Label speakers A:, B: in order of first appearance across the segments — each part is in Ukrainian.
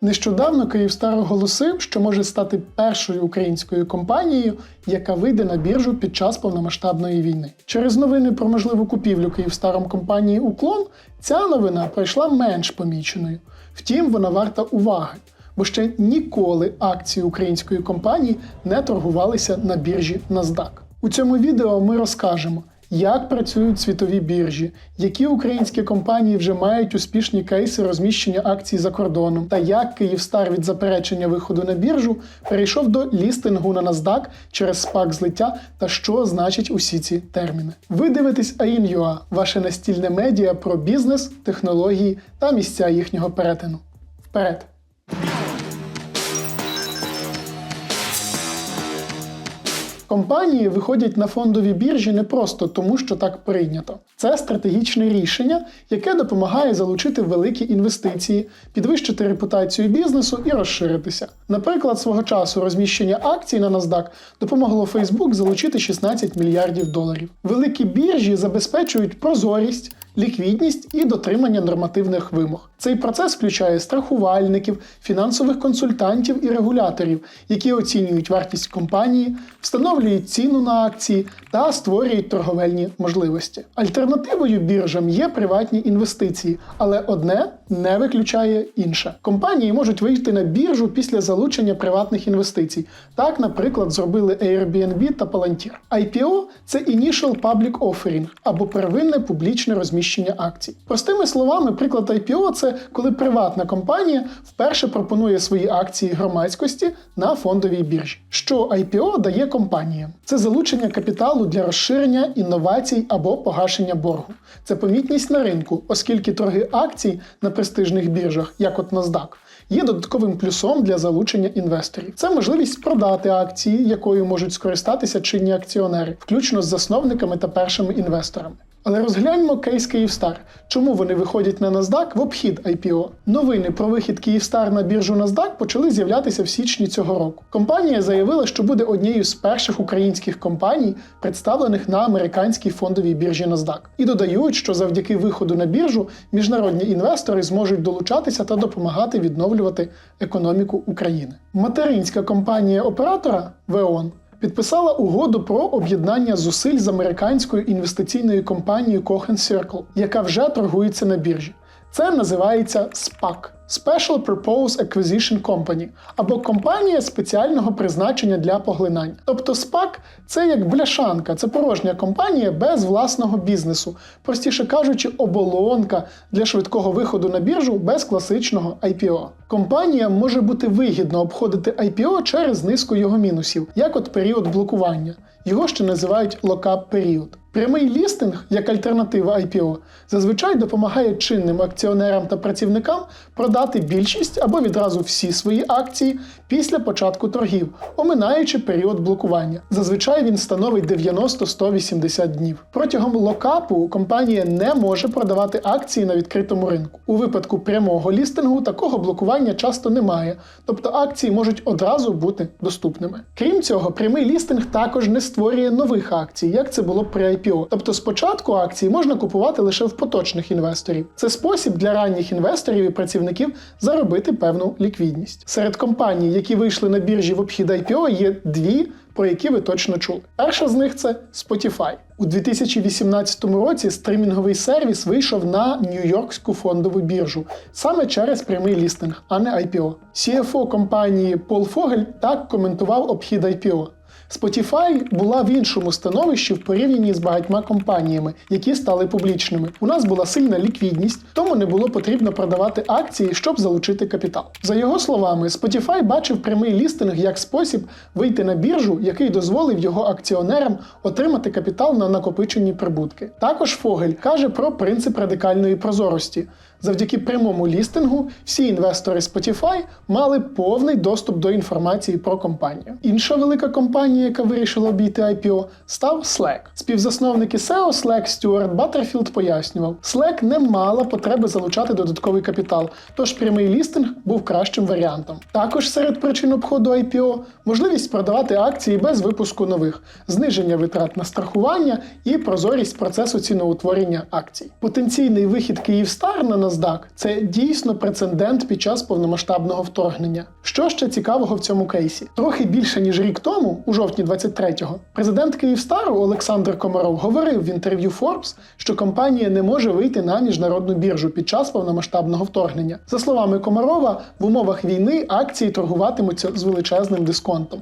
A: Нещодавно Київстар оголосив, що може стати першою українською компанією, яка вийде на біржу під час повномасштабної війни. Через новини про можливу купівлю Київстаром компанії Уклон ця новина пройшла менш поміченою. Втім, вона варта уваги, бо ще ніколи акції української компанії не торгувалися на біржі NASDAQ. У цьому відео ми розкажемо, як працюють світові біржі, які українські компанії вже мають успішні кейси розміщення акцій за кордоном, та як Київстар від заперечення виходу на біржу перейшов до лістингу на NASDAQ через спак злиття та що значать усі ці терміни. Ви дивитесь AIN.UA, ваше настільне медіа про бізнес, технології та місця їхнього перетину. Вперед! Компанії виходять на фондові біржі не просто тому, що так прийнято. Це стратегічне рішення, яке допомагає залучити великі інвестиції, підвищити репутацію бізнесу і розширитися. Наприклад, свого часу розміщення акцій на NASDAQ допомогло Facebook залучити 16 мільярдів доларів. Великі біржі забезпечують прозорість. Ліквідність і дотримання нормативних вимог. Цей процес включає страхувальників, фінансових консультантів і регуляторів, які оцінюють вартість компанії, встановлюють ціну на акції та створюють торговельні можливості. Альтернативою біржам є приватні інвестиції, але одне не виключає інше. Компанії можуть вийти на біржу після залучення приватних інвестицій. Так, наприклад, зробили Airbnb та Palantir. IPO – це Initial Public Offering або первинне публічне розміщення акцій. Простими словами, приклад IPO – це коли приватна компанія вперше пропонує свої акції громадськості на фондовій біржі. Що IPO дає компаніям? Це залучення капіталу для розширення інновацій або погашення боргу. Це помітність на ринку, оскільки торги акцій на престижних біржах, як от NASDAQ, є додатковим плюсом для залучення інвесторів. Це можливість продати акції, якою можуть скористатися чинні акціонери, включно з засновниками та першими інвесторами. Але розгляньмо кейс Київстар. Чому вони виходять на NASDAQ в обхід IPO? Новини про вихід Київстар на біржу NASDAQ почали з'являтися в січні цього року. Компанія заявила, що буде однією з перших українських компаній, представлених на американській фондовій біржі NASDAQ. І додають, що завдяки виходу на біржу міжнародні інвестори зможуть долучатися та допомагати відновлювати економіку України. Материнська компанія оператора ВЕОН підписала угоду про об'єднання зусиль з американською інвестиційною компанією Cohen Circle, яка вже торгується на біржі. Це називається SPAC – Special Purpose Acquisition Company або компанія спеціального призначення для поглинання. Тобто SPAC – це як бляшанка, це порожня компанія без власного бізнесу, простіше кажучи, оболонка для швидкого виходу на біржу без класичного IPO. Компанія може бути вигідно обходити IPO через низку його мінусів, як от період блокування. Його ще називають локап період. Прямий лістинг, як альтернатива IPO, зазвичай допомагає чинним акціонерам та працівникам продати більшість або відразу всі свої акції після початку торгів, оминаючи період блокування. Зазвичай він становить 90-180 днів. Протягом локапу компанія не може продавати акції на відкритому ринку. У випадку прямого лістингу такого блокування часто немає, тобто акції можуть одразу бути доступними. Крім цього, прямий лістинг також не створює нових акцій, як це було при IPO. Тобто спочатку акції можна купувати лише в поточних інвесторів. Це спосіб для ранніх інвесторів і працівників заробити певну ліквідність. Серед компаній, які вийшли на біржі в обхід IPO, є дві. Про які ви точно чули. Перша з них це Spotify. У 2018 році стримінговий сервіс вийшов на Нью-Йоркську фондову біржу саме через прямий лістинг, а не IPO. CFO компанії Пол Фогель так коментував обхід IPO. Spotify була в іншому становищі в порівнянні з багатьма компаніями, які стали публічними. У нас була сильна ліквідність, тому не було потрібно продавати акції, щоб залучити капітал. За його словами, Spotify бачив прямий лістинг як спосіб вийти на біржу, який дозволив його акціонерам отримати капітал на накопичені прибутки. Також Фогель каже про принцип радикальної прозорості. Завдяки прямому лістингу всі інвестори Spotify мали повний доступ до інформації про компанію. Інша велика компанія, яка вирішила обійти IPO, став Slack. Співзасновники SEO Slack Стюарт Баттерфілд пояснював, Slack не мала потреби залучати додатковий капітал, тож прямий лістинг був кращим варіантом. Також серед причин обходу IPO можливість продавати акції без випуску нових, зниження витрат на страхування і прозорість процесу ціноутворення акцій. Потенційний вихід Київстар на NASDAQ. Це дійсно прецедент під час повномасштабного вторгнення. Що ще цікавого в цьому кейсі? Трохи більше ніж рік тому, у жовтні 23-го, президент Київстару Олександр Комаров говорив в інтерв'ю Forbes, що компанія не може вийти на міжнародну біржу під час повномасштабного вторгнення. За словами Комарова, в умовах війни акції торгуватимуться з величезним дисконтом.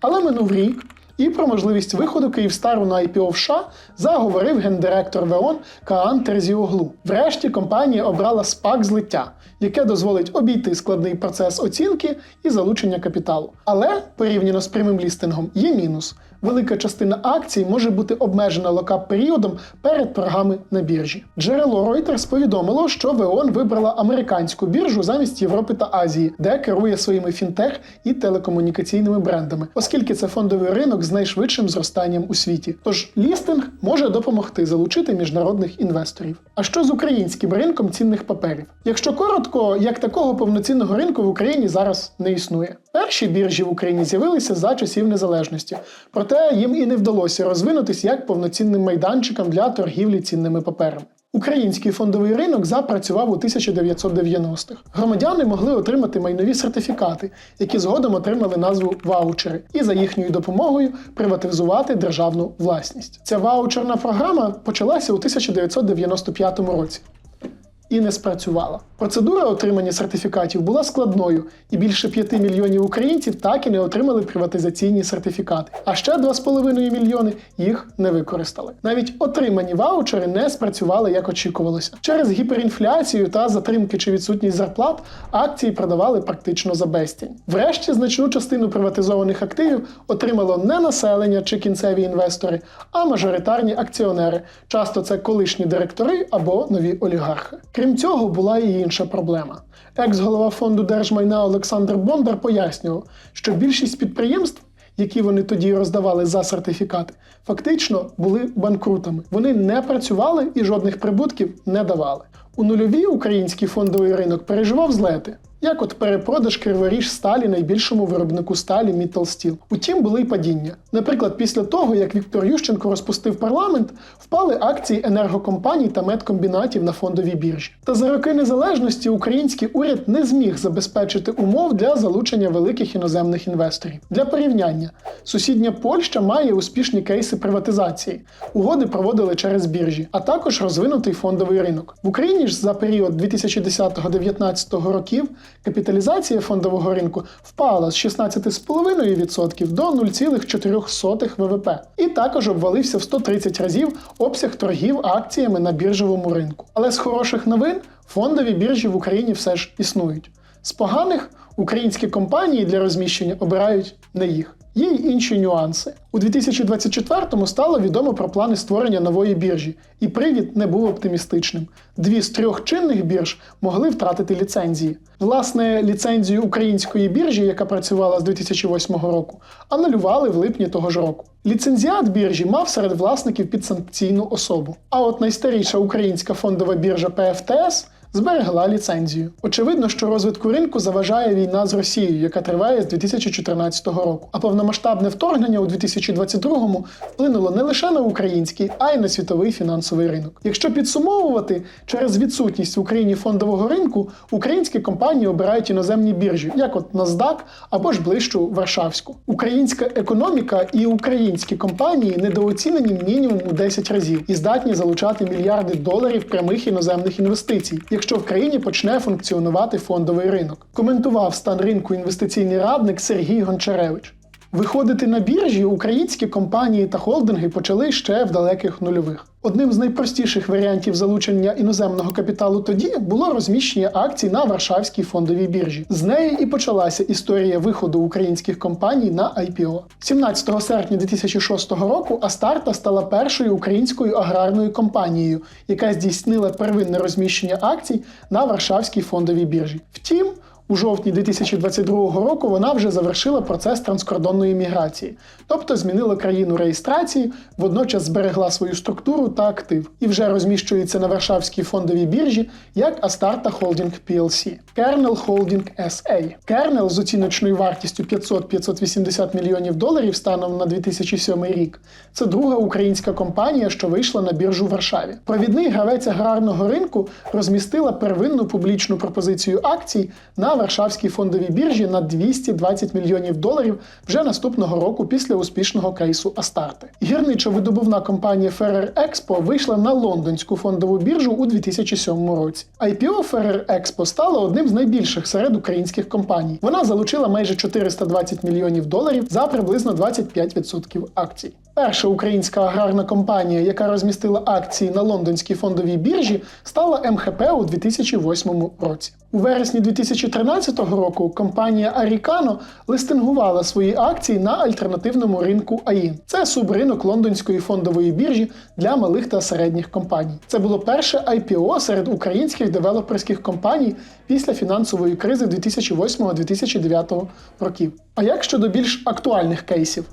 A: Але минув рік, і про можливість виходу Київстару на IPO в США заговорив гендиректор ВЕОН Каан Терзіоглу. Врешті компанія обрала спак злиття, яке дозволить обійти складний процес оцінки і залучення капіталу. Але порівняно з прямим лістингом є мінус. Велика частина акцій може бути обмежена локап-періодом перед торгами на біржі. Джерело Reuters повідомило, що ВЕОН вибрала американську біржу замість Європи та Азії, де керує своїми фінтех і телекомунікаційними брендами, оскільки це фондовий ринок з найшвидшим зростанням у світі. Тож лістинг може допомогти залучити міжнародних інвесторів. А що з українським ринком цінних паперів? Якщо коротко, як такого повноцінного ринку в Україні зараз не існує. Перші біржі в Україні з'явилися за часів незалежності, проте їм і не вдалося розвинутись як повноцінним майданчиком для торгівлі цінними паперами. Український фондовий ринок запрацював у 1990-х. Громадяни могли отримати майнові сертифікати, які згодом отримали назву ваучери, і за їхньою допомогою приватизувати державну власність. Ця ваучерна програма почалася у 1995 році. І не спрацювала. Процедура отримання сертифікатів була складною, і більше 5 мільйонів українців так і не отримали приватизаційні сертифікати. А ще 2,5 мільйони їх не використали. Навіть отримані ваучери не спрацювали як очікувалося. Через гіперінфляцію та затримки чи відсутність зарплат акції продавали практично за безцінь. Врешті значну частину приватизованих активів отримало не населення чи кінцеві інвестори, а мажоритарні акціонери. Часто це колишні директори або нові олігархи. Крім цього, була і інша проблема. Екс-голова фонду держмайна Олександр Бондар пояснював, що більшість підприємств, які вони тоді роздавали за сертифікати, фактично були банкрутами. Вони не працювали і жодних прибутків не давали. У нульові український фондовий ринок переживав злети. Як от перепродаж Криворіж сталі найбільшому виробнику сталі Міттл Стіл. Утім, були й падіння. Наприклад, після того, як Віктор Ющенко розпустив парламент, впали акції енергокомпаній та медкомбінатів на фондовій біржі. Та за роки незалежності український уряд не зміг забезпечити умов для залучення великих іноземних інвесторів. Для порівняння, сусідня Польща має успішні кейси приватизації. Угоди проводили через біржі, а також розвинутий фондовий ринок. В Україні ж за період 2010-2019 років капіталізація фондового ринку впала з 16,5% до 0,4 ВВП. І також обвалився в 130 разів обсяг торгів акціями на біржовому ринку. Але з хороших новин фондові біржі в Україні все ж існують. З поганих українські компанії для розміщення обирають не їх. Є й інші нюанси. У 2024-му стало відомо про плани створення нової біржі, і привід не був оптимістичним. Дві з трьох чинних бірж могли втратити ліцензії. Власне, ліцензію української біржі, яка працювала з 2008 року, анулювали в липні того ж року. Ліцензіат біржі мав серед власників підсанкційну особу. А от найстаріша українська фондова біржа ПФТС зберегла ліцензію. Очевидно, що розвитку ринку заважає війна з Росією, яка триває з 2014 року. А повномасштабне вторгнення у 2022-му вплинуло не лише на український, а й на світовий фінансовий ринок. Якщо підсумовувати, через відсутність в Україні фондового ринку українські компанії обирають іноземні біржі, як от NASDAQ або ж ближчу Варшавську. Українська економіка і українські компанії недооцінені мінімум у 10 разів і здатні залучати мільярди доларів прямих іноземних інвестицій якщо в країні почне функціонувати фондовий ринок. Коментував стан ринку інвестиційний радник Сергій Гончаревич. Виходити на біржі українські компанії та холдинги почали ще в далеких нульових. Одним з найпростіших варіантів залучення іноземного капіталу тоді було розміщення акцій на Варшавській фондовій біржі. З неї і почалася історія виходу українських компаній на IPO. 17 серпня 2006 року Астарта стала першою українською аграрною компанією, яка здійснила первинне розміщення акцій на Варшавській фондовій біржі. Втім, У жовтні 2022 року вона вже завершила процес транскордонної міграції, тобто змінила країну реєстрації, водночас зберегла свою структуру та актив і вже розміщується на Варшавській фондовій біржі як Astarta Holding PLC. Kernel Holding SA. Kernel з оціночною вартістю 500-580 мільйонів доларів станом на 2007 рік. Це друга українська компанія, що вийшла на біржу в Варшаві. Провідний гравець аграрного ринку розмістила первинну публічну пропозицію акцій на Варшавській фондовій біржі на 220 мільйонів доларів вже наступного року після успішного кейсу Астарти. Гірничо-видобувна компанія Ferrer Expo вийшла на лондонську фондову біржу у 2007 році. IPO Ferrer Expo стало одним з найбільших серед українських компаній. Вона залучила майже 420 мільйонів доларів за приблизно 25% акцій. Перша українська аграрна компанія, яка розмістила акції на лондонській фондовій біржі, стала МХП у 2008 році. У вересні 2013 року компанія Арікано листингувала свої акції на альтернативному ринку АІН. Це субринок лондонської фондової біржі для малих та середніх компаній. Це було перше IPO серед українських девелоперських компаній після фінансової кризи 2008-2009 років. А як щодо більш актуальних кейсів?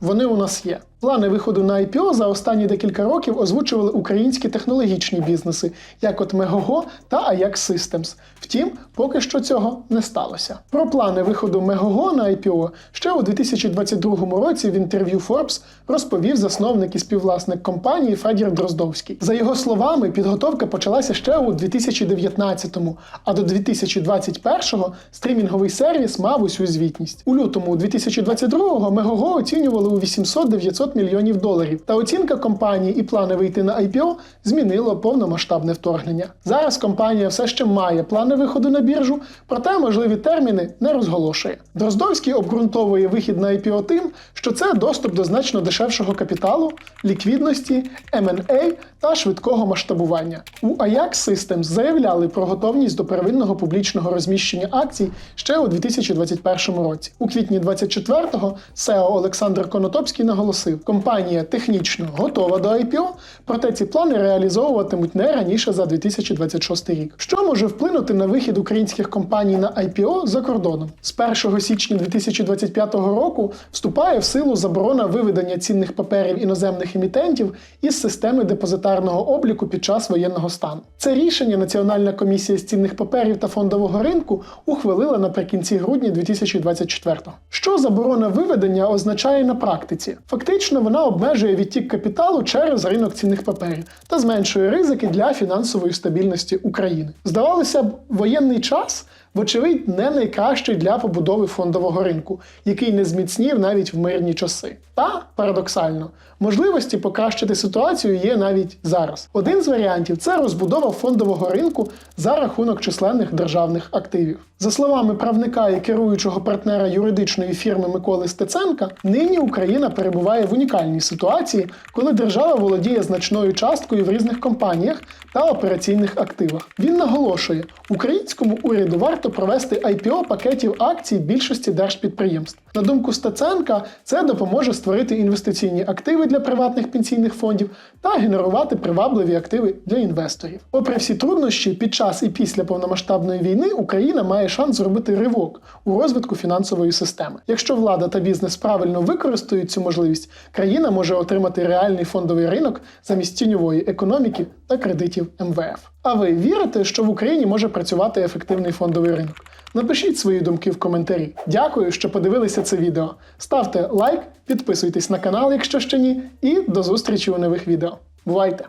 A: Вони у нас є. Плани виходу на IPO за останні декілька років озвучували українські технологічні бізнеси, як от Megogo та Ajax Systems. Втім, поки що цього не сталося. Про плани виходу Megogo на IPO ще у 2022 році в інтерв'ю Forbes розповів засновник і співвласник компанії Федір Дроздовський. За його словами, підготовка почалася ще у 2019-му, а до 2021-го стрімінговий сервіс мав усю звітність. У лютому 2022-го Megogo оцінювали у 800-900 мільйонів доларів. Та оцінка компанії і плани вийти на IPO змінило повномасштабне вторгнення. Зараз компанія все ще має плани виходу на біржу, проте можливі терміни не розголошує. Дроздовський обґрунтовує вихід на IPO тим, що це доступ до значно дешевшого капіталу, ліквідності, M&A та швидкого масштабування. У Ajax Systems заявляли про готовність до первинного публічного розміщення акцій ще у 2021 році. У квітні 24-го SEO Олександр Конотопський наголосив, компанія технічно готова до IPO, проте ці плани реалізовуватимуть не раніше за 2026 рік. Що може вплинути на вихід українських компаній на IPO за кордоном? З 1 січня 2025 року вступає в силу заборона виведення цінних паперів іноземних емітентів із системи депозитарного обліку під час воєнного стану. Це рішення Національна комісія з цінних паперів та фондового ринку ухвалила наприкінці грудня 2024-го. Що заборона виведення означає на практиці? Фактично, вона обмежує відтік капіталу через ринок цінних паперів та зменшує ризики для фінансової стабільності України. Здавалося б, воєнний час. Вочевидь, не найкращий для побудови фондового ринку, який не зміцнів навіть в мирні часи. Та парадоксально, можливості покращити ситуацію є навіть зараз. Один з варіантів це розбудова фондового ринку за рахунок численних державних активів. За словами правника і керуючого партнера юридичної фірми Миколи Стеценка, нині Україна перебуває в унікальній ситуації, коли держава володіє значною часткою в різних компаніях та операційних активах. Він наголошує, українському уряду варто провести IPO пакетів акцій більшості держпідприємств. На думку Стеценка, це допоможе створити інвестиційні активи для приватних пенсійних фондів та генерувати привабливі активи для інвесторів. Попри всі труднощі, під час і після повномасштабної війни Україна має шанс зробити ривок у розвитку фінансової системи. Якщо влада та бізнес правильно використають цю можливість, країна може отримати реальний фондовий ринок замість тіньової економіки та кредитів МВФ. А ви вірите, що в Україні може працювати ефективний фондовий ринок? Напишіть свої думки в коментарі. Дякую, що подивилися це відео. Ставте лайк, підписуйтесь на канал, якщо ще ні, і до зустрічі у нових відео. Бувайте!